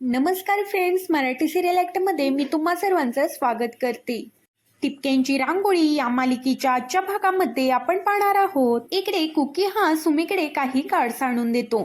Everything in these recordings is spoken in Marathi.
नमस्कार फ्रेंड्स मराठी सिरियल ॲक्टमध्ये मी तुम्हा सर्वांचं स्वागत करते. टिपक्यांची रांगोळी या मालिकेच्या आजच्या भागामध्ये आपण पाहणार आहोत. इकडे कुकी हा सुमीकडे काही कार्ड्स आणून देतो.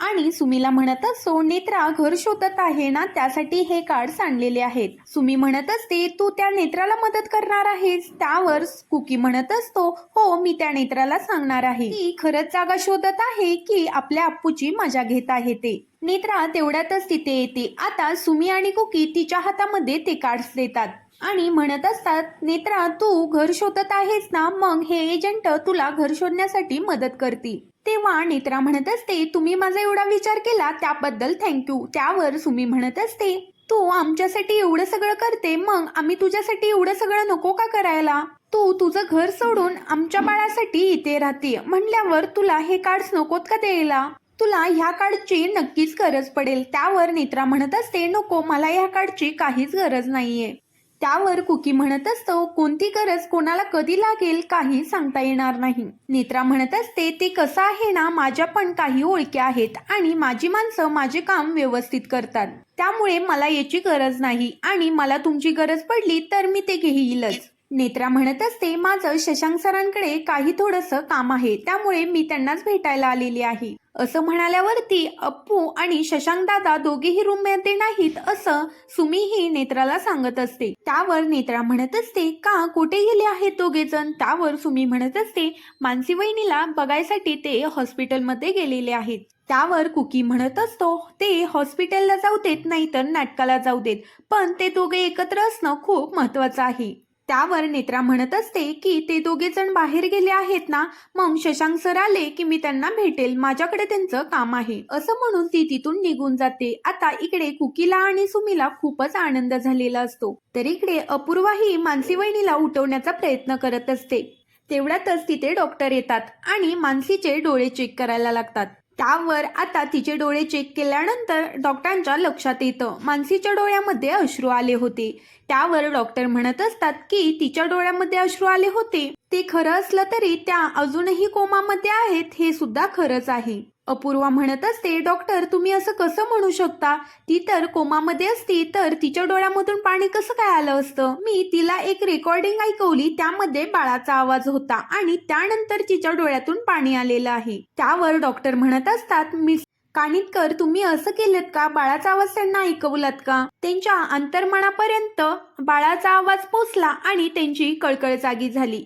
आणि सुमीला म्हणत असतो नेत्रा घर शोधत आहे ना त्यासाठी हे कार्ड सांडलेले आहेत. सुमी म्हणत असते तू त्या नेत्राला मदत करणार आहेस. त्यावर कुकी म्हणत असतो हो मी त्या नेत्राला सांगणार आहे. ती खरंच जागा शोधत आहे की आपल्या अप्पूची मजा घेत आहे ते. नेत्रा तेवढ्यातच तिथे येते. आता सुमी आणि कुकी तिच्या हातामध्ये ते कार्ड्स देतात आणि म्हणत असतात नेत्रा तू घर शोधत आहेस ना मग हे एजंट तुला घर शोधण्यासाठी मदत करतील. तेव्हा नेत्रा म्हणत असते तुम्ही माझा एवढा विचार केला त्याबद्दल थँक्यू त्यावर सुमी म्हणत असते तू आमच्यासाठी एवढं सगळं करते मग आम्ही तुझ्यासाठी एवढं सगळं नको का करायला? तू तुझं घर सोडून आमच्या बाळासाठी इथे राहते म्हणल्यावर तुला हे कार्ड्स नकोत का द्यायला? तुला ह्या कार्डची नक्कीच गरज पडेल. त्यावर नेत्रा म्हणत असते नको मला ह्या कार्डची काहीच गरज नाहीये. त्यावर कुकी म्हणत असतो कोणती गरज कोणाला कधी लागेल काही सांगता येणार नाही. नेत्रा म्हणत असते ते कसं आहे ना माझ्या पण काही ओळख्या आहेत आणि माझी माणसं माझे काम व्यवस्थित करतात. त्यामुळे मला याची गरज नाही आणि मला तुमची गरज पडली तर मी ते घेईलच. नेत्रा म्हणत असते माझं शशांक सरांकडे काही थोडंसं काम आहे त्यामुळे मी त्यांनाच भेटायला आलेली आहे. असं म्हणाल्यावरती अप्पू आणि शशांक दादा दोघेही रूममध्ये नाहीत असं सुमीही नेत्राला सांगत असते. त्यावर नेत्रा म्हणत असते का कुठे गेले आहेत दोघे जण त्यावर सुमी म्हणत असते मानसी वहिनीला बघायसाठी ते हॉस्पिटलमध्ये गेलेले आहेत. त्यावर कुकी म्हणत असतो ते हॉस्पिटलला जाऊ देत नाही तर नाटकाला जाऊ देत पण ते दोघे एकत्र असणं खूप महत्वाचं आहे. त्यावर नेत्रा म्हणत असते की ते दोघे जण बाहेर गेले आहेत ना मग शशांक सर आले की मी त्यांना भेटेल माझ्याकडे त्यांचं काम आहे. असं म्हणून ती तिथून निघून जाते. आता इकडे कुकीला आणि सुमीला खूपच आनंद झालेला असतो. तर इकडे अपूर्वा ही मानसी वहिनीला उठवण्याचा प्रयत्न करत असते. तेवढ्यातच तिथे डॉक्टर येतात आणि मानसीचे डोळे चेक करायला लागतात. त्यावर आता तिचे डोळे चेक केल्यानंतर डॉक्टरांच्या लक्षात येतं. मानसीच्या डोळ्यामध्ये अश्रू आले होते. त्यावर डॉक्टर म्हणत असतात की तिच्या डोळ्यामध्ये अश्रू आले होते. ते खरं असलं तरी त्या अजूनही कोमामध्ये आहेत हे सुद्धा खरंच आहे. अपूर्वा म्हणत असते डॉक्टर तुम्ही असं कसं म्हणू शकता? ती तर कोमामध्ये असती तर तिच्या डोळ्यामधून पाणी कसं काय आलं असतं? मी तिला एक रेकॉर्डिंग ऐकवली त्यामध्ये बाळाचा आवाज होता आणि त्यानंतर तिच्या डोळ्यातून पाणी आलेलं आहे. त्यावर डॉक्टर म्हणत असतात मिस कानितकर तुम्ही असं केलं का? बाळाचा आवाज त्यांना ऐकवलात का? त्यांच्या अंतर्मनापर्यंत बाळाचा आवाज पोचला आणि त्यांची कळकळ जागी झाली.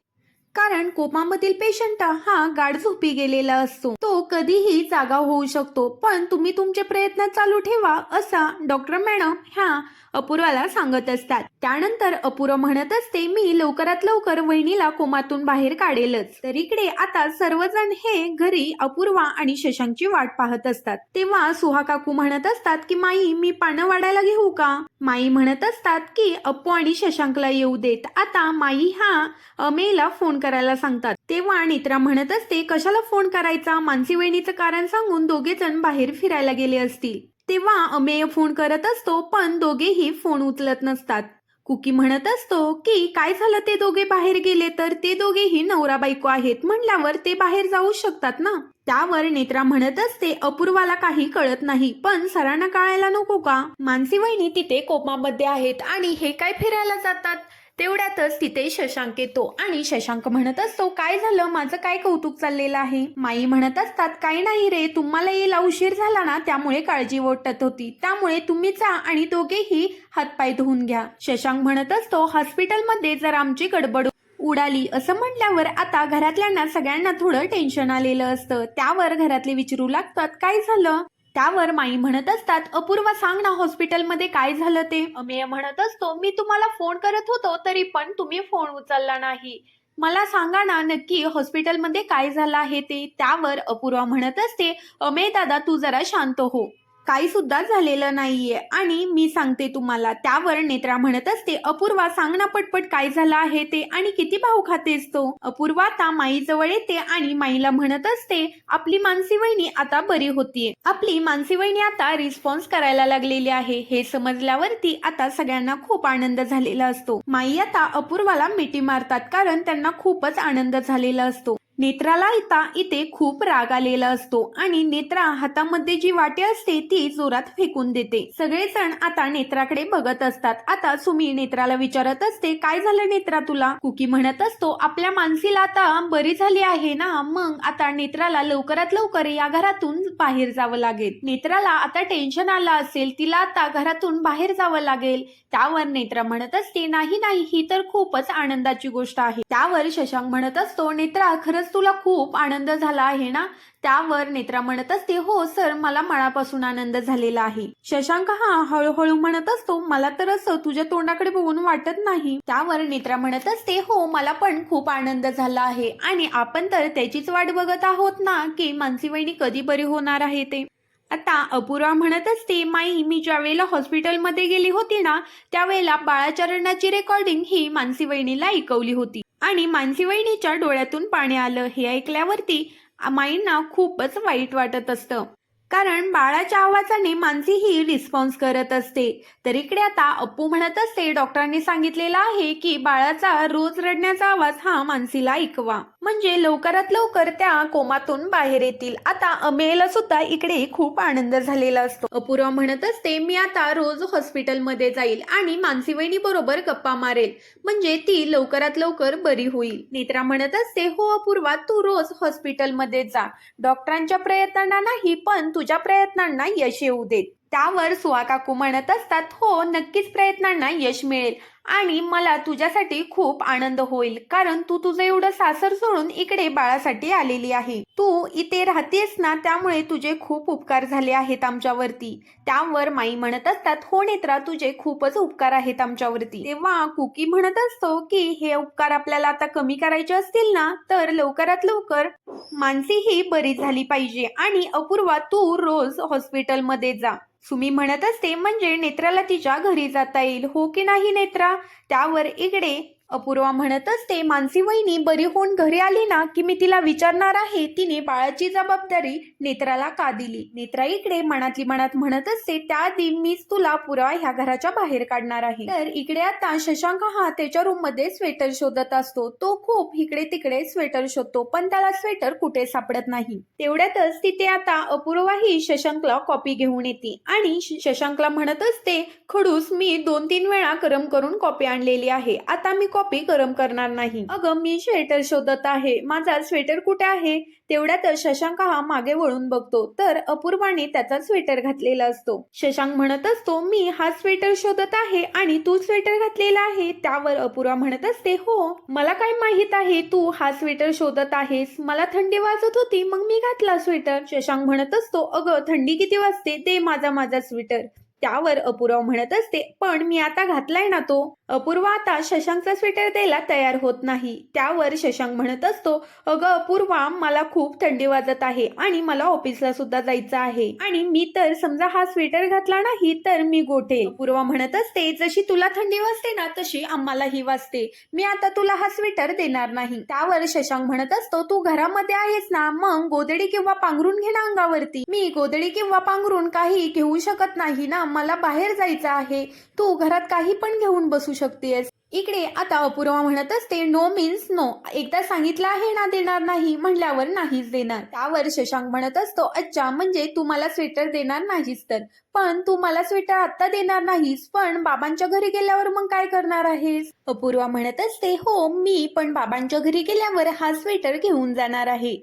कारण कोमामधील पेशंट हा गाढ झोपी गेलेला असतो. तो कधीही जागा होऊ शकतो पण तुम्ही तुमचे प्रयत्न चालू ठेवा असा डॉक्टर मॅडम ह्या अपूर्वाला सांगत असतात. त्यानंतर अपूर्व म्हणत असते मी लवकरात लवकर वहिनीला कोमातून बाहेर काढेलच. तर इकडे आता सर्वजण हे घरी अपूर्वा आणि शशांकची वाट पाहत असतात. तेव्हा सुहा काकू म्हणत असतात की माई मी पानं वाढायला घेऊ का? माई म्हणत असतात की अप्पू आणि शशांकला येऊ देत. आता माई हा अमेला फोन करायला सांगतात. तेव्हा नेत्रा म्हणत असते कशाला फोन करायचा? मानसी वहिनीचं कारण सांगून दोघे जण बाहेर फिरायला गेले असतील. तेव्हा अमेय फोन करत असतो पण दोघेही फोन उचलत नसतात. कुकी म्हणत असतो की काय झालं ते दोघे बाहेर गेले तर? ते दोघेही नवरा बायको आहेत. म्हणल्यावर ते बाहेर जाऊ शकतात ना? त्यावर नेत्रा म्हणत असते अपूर्वाला काही कळत नाही पण सरांना कळायला नको का? मानसी वहिनी तिथे कोमामध्ये आहेत आणि हे काय फिरायला जातात? तेवढ्यातच तिथे शशांक येतो आणि शशांक म्हणत असतो काय झालं? माझं काय कौतुक चाललेलं आहे? माई म्हणत असतात काय नाही रे तुम्हाला यायला उशीर झाला ना? त्यामुळे काळजी वाटत होती. त्यामुळे तुम्ही जा आणि दोघेही हातपाय धुवून घ्या. शशांक म्हणत असतो हॉस्पिटलमध्ये जर आमची गडबड उडाली असं म्हटल्यावर आता घरातल्यांना सगळ्यांना थोडं टेन्शन आलेलं असतं. त्यावर घरातले विचारू लागतात काय झालं? त्यावर माई म्हणत असतात अपूर्वा सांग ना हॉस्पिटलमध्ये काय झालं ते. अमेय म्हणत असतो मी तुम्हाला फोन करत होतो तरी पण तुम्ही फोन उचलला नाही. मला सांगा ना नक्की हॉस्पिटलमध्ये काय झालं आहे ते? त्यावर अपूर्वा म्हणत असते अमेय दादा तू जरा शांत हो. काही सुद्धा झालेलं नाहीये. आणि मी सांगते तुम्हाला त्यावर नेत्रा म्हणत असते अपूर्वा सांग ना पटपट काय झालं आहे ते आणि किती भाऊ खातेस तो? अपूर्वा आता माईजवळ येते आणि माईला म्हणत असते आपली मानसी वहिनी आता बरी होतीये. आपली मानसी वहिनी आता रिस्पॉन्स करायला लागलेली आहे. हे समजल्यावरती आता सगळ्यांना खूप आनंद झालेला असतो. माई आता अपूर्वाला मिठी मारतात कारण त्यांना खूपच आनंद झालेला असतो. नेत्राला इता इथे खूप राग आलेला असतो आणि नेत्रा हातामध्ये जी वाटी असते ती जोरात फेकून देते. सगळेजण आता नेत्राकडे बघत असतात. आता सुमी नेत्राला विचारत असते काय झालं नेत्रा तुला? कुकी म्हणत असतो आपल्या मानसीला आता बरी झाली आहे ना? मग आता नेत्राला लवकरात लवकर या घरातून बाहेर जावं लागेल. नेत्राला आता टेन्शन आलं असेल तिला आता घरातून बाहेर जावं लागेल. त्यावर नेत्रा म्हणत असते नाही नाही ही तर खूपच आनंदाची गोष्ट आहे. त्यावर शशांक म्हणत असतो नेत्रा खरंच तुला खूप आनंद झाला आहे ना? त्यावर नेत्रा म्हणत असते हो सर मला मनापासून आनंद झालेला आहे. शशांक हा हळूहळू म्हणत असतो मला तर असं तुझ्या तोंडाकडे बघून वाटत नाही. त्यावर नेत्रा म्हणत असते हो मला पण खूप आनंद झाला आहे आणि आपण तर त्याचीच वाट बघत आहोत ना की मानसी वहिनी कधी बरी होणार आहे ते. आता अपूर्वा म्हणत असते माई मी ज्या वेळेला हॉस्पिटलमध्ये गेली होती ना त्यावेळेला बाळाचरणाची रेकॉर्डिंग ही मानसी वहिनीला ऐकवली होती. आणि मानसी वहिनीच्या डोळ्यातून पाणी आलं हे ऐकल्यावरती माईंना खूपच वाईट वाटत असतं. कारण बाळाच्या आवाजाने मानसी ही रिस्पॉन्स करत असते. तर इकडे आता अप्पू म्हणत असते डॉक्टरांनी सांगितलेलं आहे की बाळाचा रोज रडण्याचा आवाज हा मानसीला ऐकवा. म्हणजे लवकरात लवकर त्या कोमातून बाहेर येतील. आता अमेला सुद्धा इकडे खूप आनंद झालेला असतो. अपूर्वा म्हणत असते मी आता रोज हॉस्पिटलमध्ये जाईल आणि मानसी वहिनी बरोबर गप्पा मारेल. म्हणजे ती लवकरात लवकर बरी होईल. नेत्रा म्हणत असते हो अपूर्वा तू रोज हॉस्पिटलमध्ये जा. डॉक्टरांच्या प्रयत्नांना नाही पण तुझ्या प्रयत्नांना यश येऊ देत. त्यावर सुहा काकू म्हणत असतात हो नक्कीच प्रयत्नांना यश मिळेल. आणि मला तुझ्यासाठी खूप आनंद होईल कारण तू तुझं एवढं सासर सोडून इकडे बाळासाठी आलेली आहे. तू इथे राहतेस ना त्यामुळे तुझे खूप उपकार झाले आहेत आमच्यावरती. त्यावर माई म्हणत असतात हो नेत्रा तुझे खूपच उपकार आहेत आमच्यावरती. तेव्हा कुकी म्हणत असतो की हे उपकार आपल्याला आता कमी करायचे असतील ना तर लवकरात लवकर मानसी ही बरी झाली पाहिजे आणि अपूर्वा तू रोज हॉस्पिटलमध्ये जा. सुमी म्हणत असते म्हणजे नेत्राला तिच्या घरी जाता येईल हो की नाही नेत्रा? त्यावर इकडे अपूर्वा म्हणत असते मानसी वहिनी बरी होऊन घरी आली ना की मी तिला विचारणार आहे. तिने बाळाची जबाबदारी नेत्राला का दिली? नेत्रा इकडे मनातली मनात म्हणत असते त्याआधी मीच तुला पुरावा ह्या घराच्या बाहेर काढणार आहे. तर इकडे आता शशांक हा त्याच्या रूममध्ये स्वेटर शोधत असतो. तो खूप इकडे तिकडे स्वेटर शोधतो पण त्याला स्वेटर कुठे सापडत नाही. तेवढ्यातच तिथे आता अपूर्वा ही शशांकला कॉपी घेऊन येते आणि श- शशांकला म्हणत असते खडूस मी दोन तीन वेळा करम करून कॉपी आणलेली आहे. आता मी कॉपी गरम करणार नाही. अगं मी स्वेटर शोधत आहे. माझा स्वेटर कुठे आहे? तेवढ्यातच शशांक हा मागे वळून बघतो. तर अपूर्वाने त्याचा स्वेटर घातलेला असतो. शशांक म्हणत असतो मी हा स्वेटर शोधत आहे आणि तू स्वेटर घातलेला आहे. त्यावर अपूर्वा म्हणत असते हो मला काय माहीत आहे? तू हा स्वेटर शोधत आहेस. मला थंडी वाजत होती मग मी घातला स्वेटर शशांक म्हणत असतो अगं थंडी किती वाजते? ते माझा माझा स्वेटर त्यावर अपुराव म्हणत असते पण मी आता घातलाय ना तो. अपूर्वा आता शशांकचा स्वेटर द्यायला तयार होत नाही. त्यावर शशांक म्हणत असतो अगं अपूर्वा मला खूप थंडी वाजत आहे आणि मला ऑफिसला सुद्धा जायचं आहे. आणि मी तर समजा हा स्वेटर घातला नाही तर मी गोठे. अपूर्वा म्हणत असते जशी तुला थंडी वाजते ना तशी आम्हालाही वाजते. मी आता तुला हा स्वेटर देणार नाही. त्यावर शशांक म्हणत असतो तू घरामध्ये आहेस ना मग गोदडी किंवा पांघरून घे ना अंगावरती. मी गोदडी किंवा पांघरून काही घेऊ शकत नाही ना मला बाहेर जायचं आहे. तू घरात काही पण घेऊन बसू शकतेस. इकडे आता अपूर्वा म्हणत असते नो मीन्स नो एकदा सांगितलं आहे ना देणार नाही म्हणल्यावर नाहीच देणार. त्यावर शशांक म्हणत असतो अच्छा म्हणजे तू मला स्वेटर देणार नाहीस तर. पण तू मला स्वेटर आता देणार नाहीस पण बाबांच्या घरी गेल्यावर मग काय करणार आहेस? अपूर्वा म्हणत असते हो मी पण बाबांच्या घरी गेल्यावर हा स्वेटर घेऊन जाणार आहे.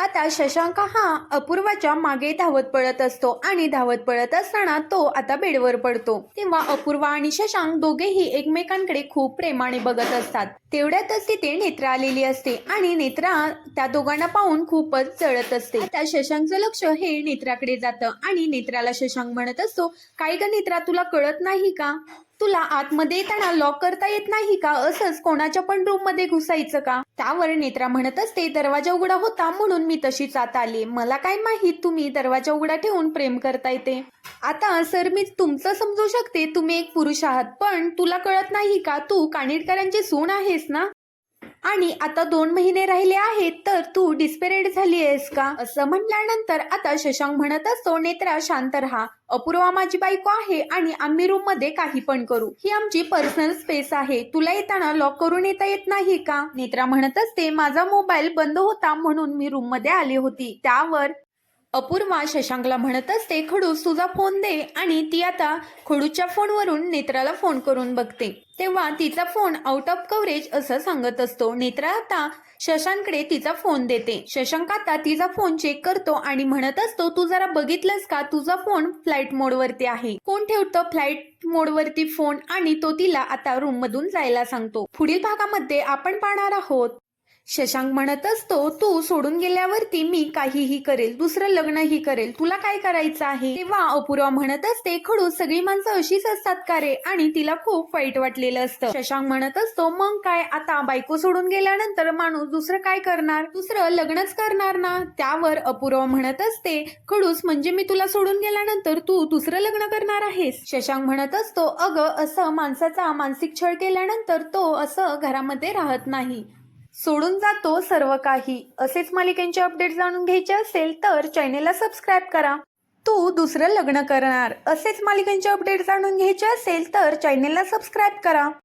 आता शशांक हा अपूर्वाच्या मागे धावत पळत असतो आणि धावत पळत असताना तो आता बेडवर पडतो. तेव्हा अपूर्वा आणि शशांक दोघेही एकमेकांकडे खूप प्रेमाने बघत असतात. तेवढ्यातच तिथे नेत्रा आलेली असते आणि नेत्रा त्या दोघांना पाहून खूपच जळत असते. आता शशांकचं लक्ष हे नेत्राकडे जातं आणि नेत्राला शशांक म्हणत असतो काय ग नेत्रा तुला कळत नाही का? तुला आतमध्ये येताना लॉक करता येत नाही का? असंच कोणाच्या पण रूममध्ये घुसायचं का? त्यावर नेत्रा म्हणत असते दरवाजा उघडा होता म्हणून मी तशीच आत आले. मला काय माहीत तुम्ही दरवाजा उघडा ठेवून प्रेम करताय ते. आता सर मी तुमचं समजू शकते. तुम्ही एक पुरुष आहात. पण तुला कळत नाही का? तू कानिटकरांची सून आहेस ना? आणि आता दोन महिने राहिले आहेत तर तू डिस्पेरेड झाली आहेस का? असं म्हटल्यानंतर आता शशांक म्हणत असतो नेत्रा शांत राहा. अपूर्वा माझी बायको आहे आणि आम्ही रूममध्ये काही पण करू. ही आमची पर्सनल स्पेस आहे. तुला येताना लॉक करून येता येत नाही का? नेत्रा म्हणत असते माझा मोबाईल बंद होता म्हणून मी रूममध्ये आली होती. त्यावर अपूर्वा शशांकला म्हणत असते खडूस तुझा फोन दे आणि ती आता खडूच्या फोनवरून नेत्राला फोन करून बघते. तेव्हा तिचा फोन आउट ऑफ कव्हरेज असं सांगत असतो. नेत्रा आता शशांकडे तिचा फोन देते. शशांक आता तिचा फोन चेक करतो आणि म्हणत असतो तू जरा बघितलंस का? तुझा फोन फ्लाईट मोडवरती आहे. कोण ठेवतं फ्लाईट मोडवरती फोन आणि तो तिला आता रूम मधून जायला सांगतो. पुढील भागामध्ये आपण पाहणार आहोत. शशांक म्हणत असतो तू सोडून गेल्यावरती मी काहीही करेल दुसरं लग्नही करेल. तुला काय करायचं आहे? तेव्हा अपूर्वा म्हणत असते खडू सगळी माणसं अशीच असतात का रे? आणि तिला खूप वाईट वाटलेलं असतं. शशांक म्हणत असतो मग काय? आता बायको सोडून गेल्यानंतर माणूस दुसरं काय करणार? दुसरं लग्नच करणार ना? त्यावर अपूर्वा म्हणत असते खडूस म्हणजे मी तुला सोडून गेल्यानंतर तू दुसरं लग्न करणार आहेस? शशांक म्हणत असतो अगं असं माणसाचा मानसिक छळ केल्यानंतर तो असं घरामध्ये राहत नाही. सोडून जातो सर्व काही. असेच मालिकेंचे अपडेट जाणून घ्यायचे असेल तर चॅनेलला सबस्क्राईब करा. तू दुसरं लग्न करणार. असेच मालिकांचे अपडेट जाणून घ्यायचे असेल तर चॅनेलला सबस्क्राईब करा.